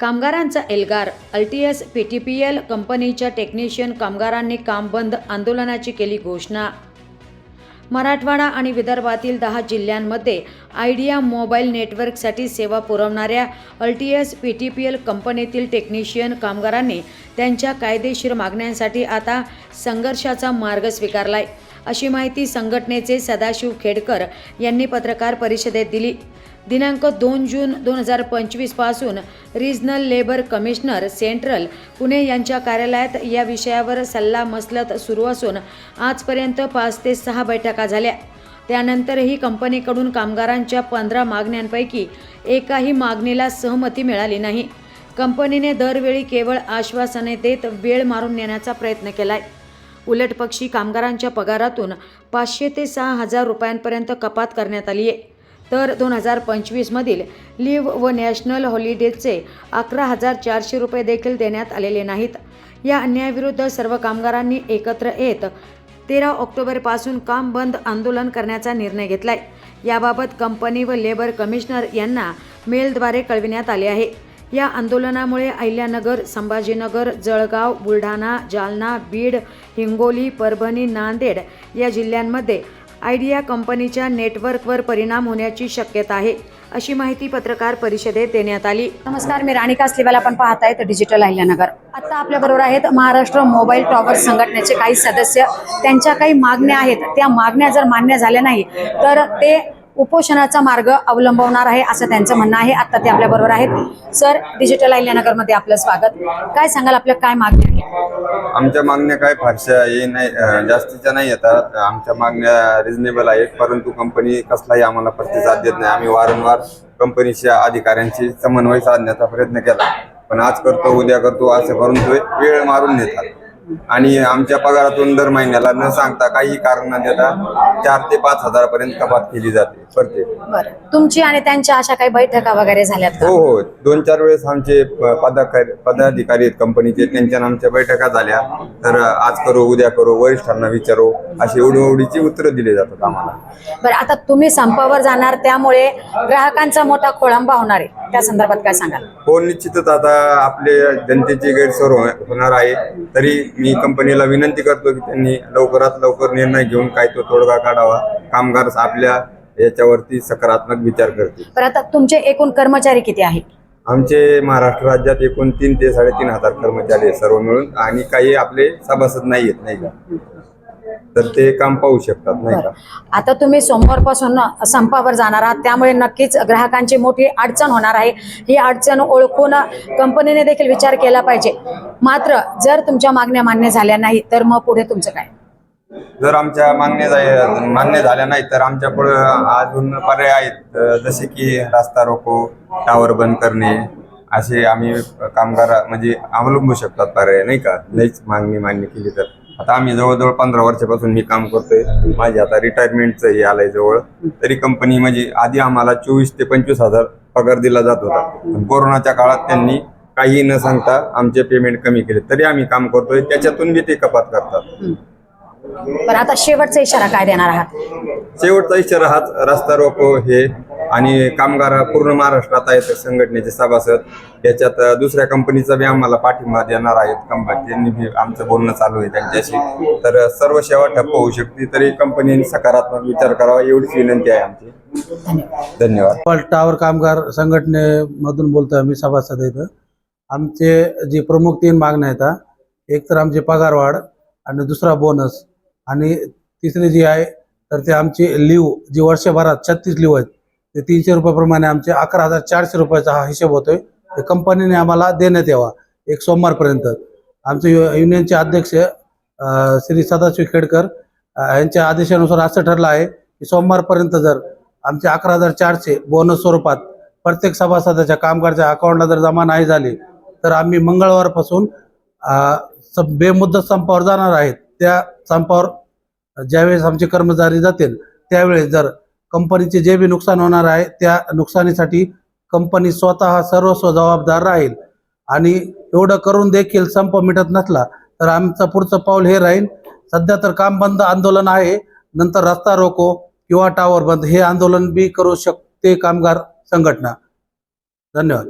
कामगारांचा Elgar Altius P T P L कंपनीच्या technician कामगारांनी काम बंद आंदोलनाची केली घोषणा. मराठवाडा आणि विदर्भातील दहा जिल्ह्यांमध्ये आयडिया मोबाईल नेटवर्कसाठी सेवा पुरवणाऱ्या Altius P T P L कंपनीतील टेक्निशियन कामगारांनी त्यांच्या कायदेशीर मागण्यांसाठी आता संघर्षाचा मार्ग स्वीकारलाय अशी माहिती संघटनेचे सदाशिव खेडकर यांनी पत्रकार परिषदेत दिली. दिनांक दोन जून दोन हजार पंचवीसपासून regional labour commissioner central Pune यांच्या कार्यालयात या विषयावर सल्लामसलत सुरू असून आजपर्यंत पाच ते सहा बैठका झाल्या. त्यानंतरही कंपनीकडून कामगारांच्या पंधरा मागण्यांपैकी एकाही मागणीला सहमती मिळाली नाही. कंपनीने दरवेळी केवळ आश्वासने देत वेळ मारून नेण्याचा प्रयत्न केलाय. उलटपक्षी कामगारांच्या पगारातून पाचशे ते सहा हजार रुपयांपर्यंत कपात करण्यात आली आहे तर दोन हजार पंचवीसमधील लिव्ह व नॅशनल हॉलिडेजचे अकरा हजार चारशे रुपये देखील देण्यात आलेले नाहीत. या अन्यायाविरुद्ध सर्व कामगारांनी एकत्र येत तेरा ऑक्टोबरपासून काम बंद आंदोलन करण्याचा निर्णय घेतलाय. याबाबत कंपनी व लेबर कमिशनर यांना मेलद्वारे कळविण्यात आले आहे. या आंदोलनामुळे अहिल्यानगर संभाजीनगर जळगाव बुलढाणा जालना बीड हिंगोली परभणी नांदेड या जिल्ह्यांमध्ये आयडिया कंपनीच्या नेटवर्कवर परिणाम होण्याची शक्यता आहे अशी माहिती पत्रकार परिषदेत देण्यात आली. नमस्कार मी राणिका कासलीवाल. आपण पाहतायत डिजिटल अहिल्यानगर. आता आपल्या बरोबर आहेत महाराष्ट्र मोबाईल टॉवर संघटनेचे काही सदस्य. त्यांच्या काही मागण्या आहेत. त्या मागण्या जर मान्य झाल्या नाही तर ते उपोषणाचा मार्ग अवलंबवणार आहे असं त्यांचं म्हणणं आहे. आता ते आपल्या बरोबर आहेत. सर डिजिटल अहिल्यानगरमध्ये आपलं स्वागत. काय सांगाल आपल्या काय मागण्या आमच्या मागण्या काय फारशा हे नाही जास्तीच्या नाही येतात. आमच्या मागण्या रिजनेबल आहेत. परंतु कंपनी कसलाही आम्हाला प्रतिसाद देत नाही. आम्ही वारंवार कंपनीच्या अधिकाऱ्यांशी समन्वय साधण्याचा प्रयत्न केला. पण आज करतो उद्या करतो असं करून वेळ मारून नेतात. आणि आमच्या पगारातून दर महिन्याला न सांगता काही कारण न देता चार ते पाच हजारापर्यंत कपात केली जाते बरं. तुमची आणि त्यांच्या अशा काही बैठका वगैरे झाल्यात का? हो हो. दोन चार वेळेस आमचे प- पदाधिकारी पदाधिकारी आहेत कंपनीचे त्यांच्या आमच्या बैठका झाल्या. तर आज करू उद्या करू वरिष्ठांना विचारू अशी उडीची उत्तरं दिली जातात आम्हाला. बरं आता तुम्ही संपावर जाणार त्यामुळे ग्राहकांचा मोठा खोळंबा होणार आहे. त्या संदर्भात काय सांगाल? हो निश्चितच. आता आपले जनतेची गैरसोय हो- होणार आहे. तरी मी कंपनीला विनंती करतो की त्यांनी लवकरात लवकर निर्णय घेऊन काय तो तोडगा काढावा. कामगार आपल्या याच्यावरती सकारात्मक विचार करतील. बरं आता तुमचे एकूण कर्मचारी किती आहेत? आमचे महाराष्ट्र राज्यात एकूण तीन ते साडेतीन हजार कर्मचारी आहेत सर्व मिळून. आणि काही आपले सभासद नाही आहेत नाही का? तर ते काम पाहू शकतात नाही का? आता तुम्ही सोमवारपासून संपावर जाणार आहात त्यामुळे नक्कीच ग्राहकांची मोठी अडचण होणार आहे. ही अडचण ओळखून कंपनीने देखील विचार केला पाहिजे. मात्र जर तुमच्या मागण्या मान्य झाल्या नाही तर मग पुढे तुमचं काय? जर आमच्या मागण्या मान्य झाल्या नाही तर आमच्या पुढे अजून पर्याय आहेत. जसे की रास्ता रोको टावर बंद करणे असे आम्ही कामगार म्हणजे अवलंबू शकतात पर्याय नाही का? लईच मागणी मान्य केली तर. आता आम्ही जवळजवळ पंधरा वर्षापासून मी काम करतोय. माझी आता रिटायरमेंटचं हे आलंय जवळ. तरी कंपनी म्हणजे आधी आम्हाला चोवीस ते पंचवीस हजार पगार दिला जात होता. पण कोरोनाच्या काळात त्यांनी काही न सांगता आमचे पेमेंट कमी केले. तरी आम्ही काम करतोय. त्याच्यातून बी ते कपात करतात. बरं आता शेवटचा इशारा काय देणार आहात? शेवटचा इशारा हाच रस्ता रोको हे आणि कामगार पूर्ण महाराष्ट्रात आहेत संघटनेचे सभासद. याच्यात दुसऱ्या कंपनीचा बी आम्हाला पाठिंबा देणार आहेत. कंपनी त्यांनी बी आमचं बोलणं चालू आहे त्यांच्याशी. तर सर्व सेवा ठप्प होऊ शकते. तरी कंपनीने सकारात्मक विचार करावा एवढीच विनंती आहे आमची. धन्यवाद. पल टावर कामगार संघटनेमधून बोलतोय आम्ही सभासद इथं आमचे जे प्रमुख तीन मागण्या आहेत हा, एक तर आमची पगारवाढ आणि दुसरा बोनस आणि तिसरी जी आहे तर ते आमची लिव जी वर्षभरात छत्तीस लिव आहेत. ते तीनशे रुपयाप्रमाणे आमचे अकरा हजार चारशे रुपयाचा हा हिशोब होतोय. ते कंपनीने आम्हाला देण्यात यावा एक सोमवारपर्यंत. आमचे यु- युनियनचे अध्यक्ष श्री सदाशिव खेडकर यांच्या आदेशानुसार असं ठरलं आहे की सोमवारपर्यंत जर आमचे अकरा हजार चारशे बोनस स्वरूपात प्रत्येक सभासदाच्या कामगारच्या अकाउंटला जर जमा नाही झाली तर आम्ही मंगळवारपासून बेमुद्दत संपावर जाणार आहेत. त्या संपावर ज्यावेळेस आमचे कर्मचारी जातील त्यावेळेस जर कंपनीचे जे बी नुकसान होणार आहे त्या नुकसानीसाठी कंपनी स्वतः सर्वस्व जबाबदार राहील. आणि एवढं करून देखील संप मिटत नसला तर आमचं पुढचं पाऊल हे राहील. सध्या तर काम बंद आंदोलन आहे नंतर रस्ता रोको किंवा टावर बंद. हे आंदोलन बी करू शकते कामगार संघटना. धन्यवाद.